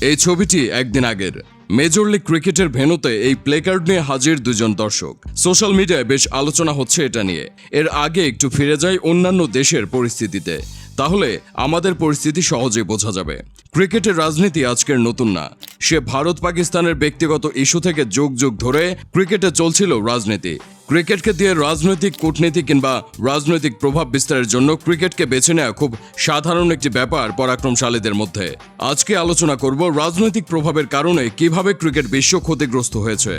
এই ছবিটি একদিন আগের। মেজর লিগ ক্রিকেটের ভেনুতে এই প্লেকার্ড নিয়ে হাজির দুজন দর্শক। সোশ্যাল মিডিয়ায় বেশ আলোচনা হচ্ছে এটা নিয়ে। এর আগে একটু ফিরে যায় অন্যান্য দেশের পরিস্থিতিতে। তাহলে আমাদের পরিস্থিতি সহজে বোঝা যাবে। ক্রিকেটের রাজনীতি আজকের নতুন না। সে ভারত পাকিস্তানের ব্যক্তিগত ইস্যু থেকে যুগ যুগ ধরে ক্রিকেটে চলছিল রাজনীতি। ক্রিকেটকে দিয়ে রাজনৈতিক কূটনীতি কিংবা রাজনৈতিক প্রভাব বিস্তারের জন্য ক্রিকেটকে বেছে নেওয়া খুব সাধারণ একটি ব্যাপার পরাক্রমশালীদের মধ্যে। আজকে আলোচনা করব রাজনৈতিক প্রভাবের কারণে কীভাবে ক্রিকেট বিশ্ব ক্ষতিগ্রস্ত হয়েছে।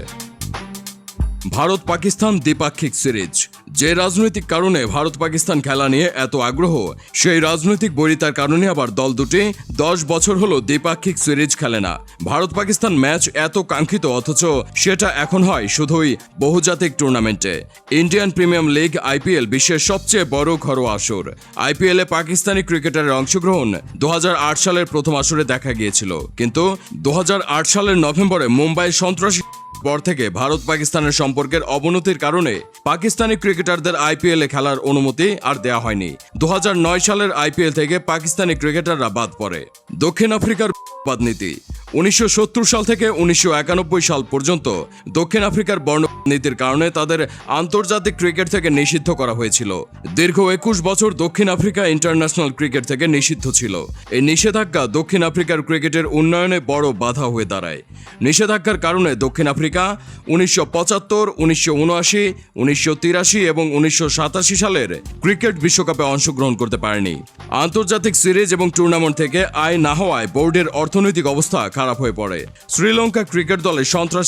ভারত পাকিস্তান দ্বিপাক্ষিক সিরিজ। যে রাজনৈতিক কারণে ভারত পাকিস্তান খেলা নিয়ে এত আগ্রহ, সেই রাজনৈতিক বৈরিতার কারণে আবার দল দুটি দশ বছর হলো দ্বিপাক্ষিক সিরিজ খেলে না। ভারত পাকিস্তান ম্যাচ এত কাঙ্ক্ষিত, অথচ সেটা এখন হয় শুধুই বহুজাতিক টুর্নামেন্টে। ইন্ডিয়ান প্রিমিয়াম লিগ, আইপিএল বিশ্বের সবচেয়ে বড় ঘরোয়া আসর। আইপিএলে পাকিস্তানি ক্রিকেটারের অংশগ্রহণ দু হাজার আট সালের প্রথম আসরে দেখা গিয়েছিল। কিন্তু দু হাজার আট সালের নভেম্বরে মুম্বাই সন্ত্রাসী পর থেকে ভারত পাকিস্তানের সম্পর্কের অবনতির কারণে পাকিস্তানি ক্রিকেটারদের আইপিএল খেলার অনুমতি আর দেয়া হয়নি। দু হাজার নয় সালের আইপিএল থেকে পাকিস্তানি ক্রিকেটাররা বাদ পড়ে। দক্ষিণ আফ্রিকার বাদ নীতি। উনিশশো সত্তর সাল থেকে উনিশশো একানব্বই সাল পর্যন্ত দক্ষিণ আফ্রিকার বর্ণ নীতির কারণে তাদের আন্তর্জাতিক ক্রিকেট থেকে নিষিদ্ধ করা হয়েছিল। দীর্ঘ একুশ বছর দক্ষিণ আফ্রিকা ইন্টারন্যাশনাল ক্রিকেট থেকে নিষিদ্ধ ছিল। এই নিষেধাজ্ঞা দক্ষিণ আফ্রিকার ক্রিকেটের উন্নয়নে বড় বাধা হয়ে দাঁড়ায়। নিষেধাজ্ঞার কারণে দক্ষিণ আফ্রিকা উনিশশো পঁচাত্তর, উনিশশো উনআশি, উনিশশো তিরাশি এবং উনিশশো সাতাশি সালের ক্রিকেট বিশ্বকাপে অংশগ্রহণ করতে পারেনি। আন্তর্জাতিক সিরিজ এবং টুর্নামেন্ট থেকে আয় না হওয়ায় বোর্ডের অর্থনৈতিক অবস্থা খারাপ হয়ে পড়ে। শ্রীলঙ্কা ক্রিকেট দলে সন্ত্রাস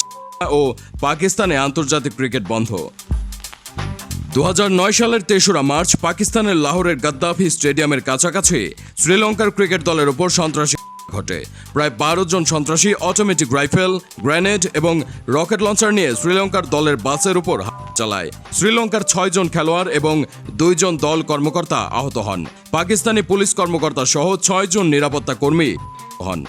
ও পাকিস্তানে আন্তর্জাতিক ক্রিকেট বন্ধ। দু হাজার নয় সালের তেসরা মার্চ পাকিস্তানের লাহোরের গাদ্দাফি স্টেডিয়ামের কাছাকাছি শ্রীলঙ্কার ক্রিকেট দলের ওপর সন্ত্রাসী ঘটে। প্রায় বারো জন সন্ত্রাসী অটোমেটিক রাইফেল গ্রেনেড এবং রকেট লঞ্চার নিয়ে শ্রীলঙ্কার দলের বাসের উপর চালায়। শ্রীলঙ্কার ছয় জন খেলোয়াড় এবং দুইজন দল কর্মকর্তা আহত হন। পাকিস্তানি পুলিশ কর্মকর্তা সহ ছয় জন নিরাপত্তা কর্মী হন।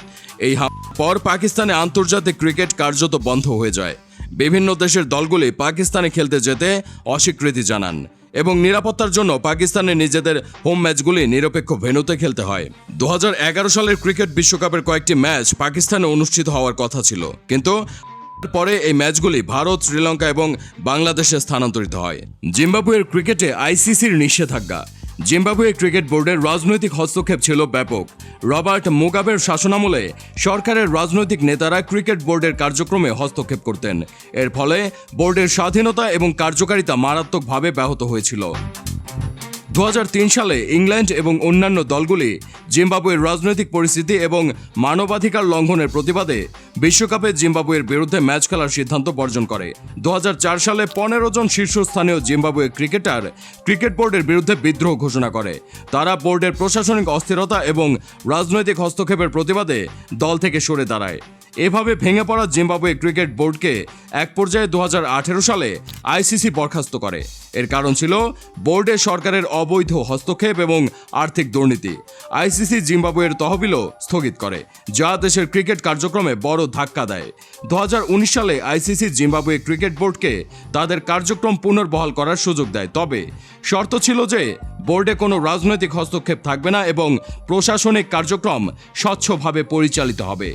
এই পর পাকিস্তানে আন্তর্জাতিক ক্রিকেট কার্যত বন্ধ হয়ে যায়। বিভিন্ন দেশের দলগুলি পাকিস্তানে খেলতে যেতে অস্বীকৃতি জানান। এবং নিরাপত্তার জন্য পাকিস্তানে নিজেদের হোম ম্যাচগুলি নিরপেক্ষ ভেনুতে খেলতে হয়। দু হাজার এগারো সালের ক্রিকেট বিশ্বকাপের কয়েকটি ম্যাচ পাকিস্তানে অনুষ্ঠিত হওয়ার কথা ছিল। কিন্তু পরে এই ম্যাচগুলি ভারত, শ্রীলঙ্কা এবং বাংলাদেশে স্থানান্তরিত হয়। জিম্বাবুয়ের ক্রিকেটে আইসিসির নিষেধাজ্ঞা। জিম্বাবুয়ে ক্রিকেট বোর্ডের রাজনৈতিক হস্তক্ষেপ ছিল ব্যাপক। রবার্ট মুগাবের শাসনামলে সরকারের রাজনৈতিক নেতারা ক্রিকেট বোর্ডের কার্যক্রমে হস্তক্ষেপ করতেন। এর ফলে বোর্ডের স্বাধীনতা এবং কার্যকারিতা মারাত্মকভাবে ব্যাহত হয়েছিল। দু হাজার তিন সালে ইংল্যান্ড এবং অন্যান্য দলগুলি জিম্বাবুয়ের রাজনৈতিক পরিস্থিতি এবং মানবাধিকার লঙ্ঘনের প্রতিবাদে বিশ্বকাপে জিম্বাবুয়ের বিরুদ্ধে ম্যাচ খেলার সিদ্ধান্ত বর্জন করে। দু হাজার চার সালে পনেরো জন শীর্ষস্থানীয় জিম্বাবুয়ে ক্রিকেটার ক্রিকেট বোর্ডের বিরুদ্ধে বিদ্রোহ ঘোষণা করে। তারা বোর্ডের প্রশাসনিক অস্থিরতা এবং রাজনৈতিক হস্তক্ষেপের প্রতিবাদে দল থেকে সরে দাঁড়ায়। এভাবে ভেঙে পড়া জিম্বাবুয়ে ক্রিকেট বোর্ডকে এক পর্যায়ে দু হাজার আঠেরো সালে আইসিসি বরখাস্ত করে। এর কারণ ছিল বোর্ডে সরকারের অবৈধ হস্তক্ষেপ এবং আর্থিক দুর্নীতি। আইসিসি জিম্বাবুয়ের তহবিলও স্থগিত করে, যা দেশের ক্রিকেট কার্যক্রমে বড় ধাক্কা দেয়। দু হাজার উনিশ সালে আইসিসি জিম্বাবুয়ে ক্রিকেট বোর্ডকে তাদের কার্যক্রম পুনর্বহাল করার সুযোগ দেয়। তবে শর্ত ছিল যে বোর্ডে কোনো রাজনৈতিক হস্তক্ষেপ থাকবে না এবং প্রশাসনিক কার্যক্রম স্বচ্ছভাবে পরিচালিত হবে।